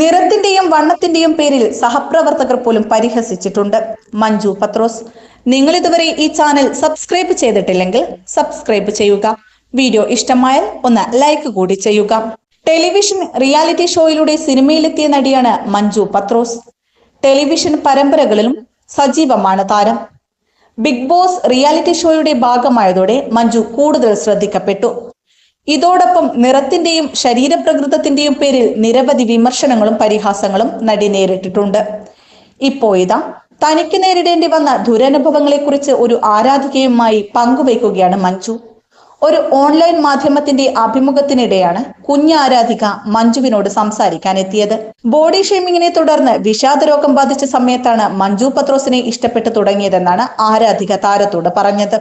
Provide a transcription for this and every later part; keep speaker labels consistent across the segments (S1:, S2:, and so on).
S1: നിറത്തിന്റെയും വണ്ണത്തിന്റെയും പേരിൽ സഹപ്രവർത്തകർ പോലും പരിഹസിച്ചിട്ടുണ്ട്. മഞ്ജു പത്രോസ് നിങ്ങൾ ഇതുവരെ ഈ ചാനൽ സബ്സ്ക്രൈബ് ചെയ്തിട്ടില്ലെങ്കിൽ സബ്സ്ക്രൈബ് ചെയ്യുക. വീഡിയോ ഇഷ്ടമായാൽ ഒന്ന് ലൈക്ക് കൂടി ചെയ്യുക. ടെലിവിഷൻ റിയാലിറ്റി ഷോയിലൂടെ സിനിമയിലെത്തിയ നടിയാണ് മഞ്ജു പത്രോസ്. ടെലിവിഷൻ പരമ്പരകളിലും സജീവമാണ് താരം. ബിഗ് ബോസ് റിയാലിറ്റി ഷോയുടെ ഭാഗമായതോടെ മഞ്ജു കൂടുതൽ ശ്രദ്ധിക്കപ്പെട്ടു. ഇതോടൊപ്പം നിറത്തിന്റെയും ശരീരപ്രകൃതത്തിന്റെയും പേരിൽ നിരവധി വിമർശനങ്ങളും പരിഹാസങ്ങളും നടി നേരിട്ടിട്ടുണ്ട്. ഇപ്പോ ഇതാ തനിക്ക് നേരിടേണ്ടി വന്ന ദുരനുഭവങ്ങളെക്കുറിച്ച് ഒരു ആരാധികയുമായി പങ്കുവയ്ക്കുകയാണ് മഞ്ജു. ഒരു ഓൺലൈൻ മാധ്യമത്തിന്റെ അഭിമുഖത്തിനിടെയാണ് കുഞ്ഞ് ആരാധിക മഞ്ജുവിനോട് സംസാരിക്കാൻ എത്തിയത് ബോഡി ഷേമിങ്ങിനെ തുടർന്ന് വിഷാദ രോഗം ബാധിച്ച സമയത്താണ് മഞ്ജു പത്രോസിനെ ഇഷ്ടപ്പെട്ടു തുടങ്ങിയതെന്നാണ് ആരാധിക താരത്തോട് പറഞ്ഞത്.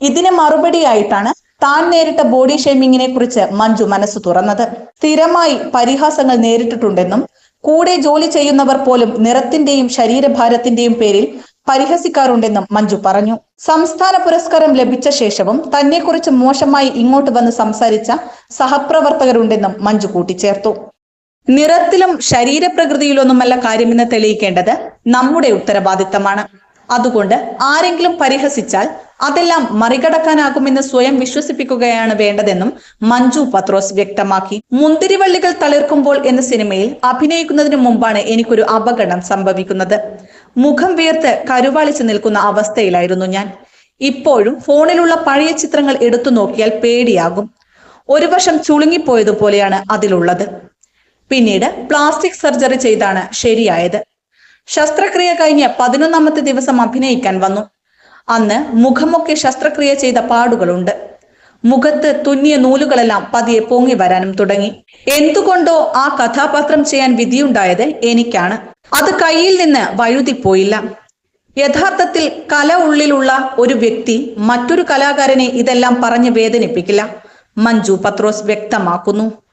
S1: ഇതിന് മറുപടിയായിട്ടാണ് താൻ നേരിട്ട ബോഡി ഷേമിങ്ങിനെ കുറിച്ച് മഞ്ജു മനസ്സ് തുറന്നത്. സ്ഥിരമായി പരിഹാസങ്ങൾ നേരിട്ടിട്ടുണ്ടെന്നും കൂടെ ജോലി ചെയ്യുന്നവർ പോലും നിറത്തിന്റെയും ശരീരഭാരത്തിന്റെയും പേരിൽ പരിഹസിക്കാറുണ്ടെന്നും മഞ്ജു പറഞ്ഞു. സംസ്ഥാന പുരസ്കാരം ലഭിച്ച ശേഷവും തന്നെക്കുറിച്ച് മോശമായി ഇങ്ങോട്ട് വന്ന് സംസാരിച്ച സഹപ്രവർത്തകരുണ്ടെന്നും മഞ്ജു കൂട്ടിച്ചേർത്തു. നിറത്തിലും ശരീരപ്രകൃതിയിലൊന്നുമല്ല കാര്യമെന്ന് തെളിയിക്കേണ്ടത് നമ്മുടെ ഉത്തരവാദിത്തമാണ്. അതുകൊണ്ട് ആരെങ്കിലും പരിഹസിച്ചാൽ അതെല്ലാം മറികടക്കാനാകുമെന്ന് സ്വയം വിശ്വസിപ്പിക്കുകയാണ് വേണ്ടതെന്നും മഞ്ജു പത്രോസ് വ്യക്തമാക്കി. മുന്തിരിവള്ളികൾ തളിർക്കുമ്പോൾ എന്ന സിനിമയിൽ അഭിനയിക്കുന്നതിന് മുമ്പാണ് എനിക്കൊരു അപകടം സംഭവിക്കുന്നത്. മുഖം വീർത്ത് കരുവാളിച്ചു നിൽക്കുന്ന അവസ്ഥയിലായിരുന്നു ഞാൻ. ഇപ്പോഴും ഫോണിലുള്ള പഴയ ചിത്രങ്ങൾ എടുത്തു നോക്കിയാൽ പേടിയാകും. ഒരു വശം ചുളുങ്ങിപ്പോയതുപോലെയാണ് അതിലുള്ളത്. പിന്നീട് പ്ലാസ്റ്റിക് സർജറി ചെയ്താണ് ശരിയായത്. ശസ്ത്രക്രിയ കഴിഞ്ഞ് പതിനൊന്നാമത്തെ ദിവസം അഭിനയിക്കാൻ വന്നു. അന്ന് മുഖമൊക്കെ ശസ്ത്രക്രിയ ചെയ്ത പാടുകളുണ്ട്. മുഖത്ത് തുന്നിയ നൂലുകളെല്ലാം പതിയെ പൊങ്ങി വരാനും തുടങ്ങി. എന്തുകൊണ്ടോ ആ കഥാപാത്രം ചെയ്യാൻ വിധിയുണ്ടായത് എനിക്കാണ്. അത് കയ്യിൽ നിന്ന് വഴുതിപ്പോയില്ല. യഥാർത്ഥത്തിൽ കല ഉള്ളിലുള്ള ഒരു വ്യക്തി മറ്റൊരു കലാകാരനെ ഇതെല്ലാം പറഞ്ഞ് വേദനിപ്പിക്കില്ല. മഞ്ജു പത്രോസ് വ്യക്തമാക്കുന്നു.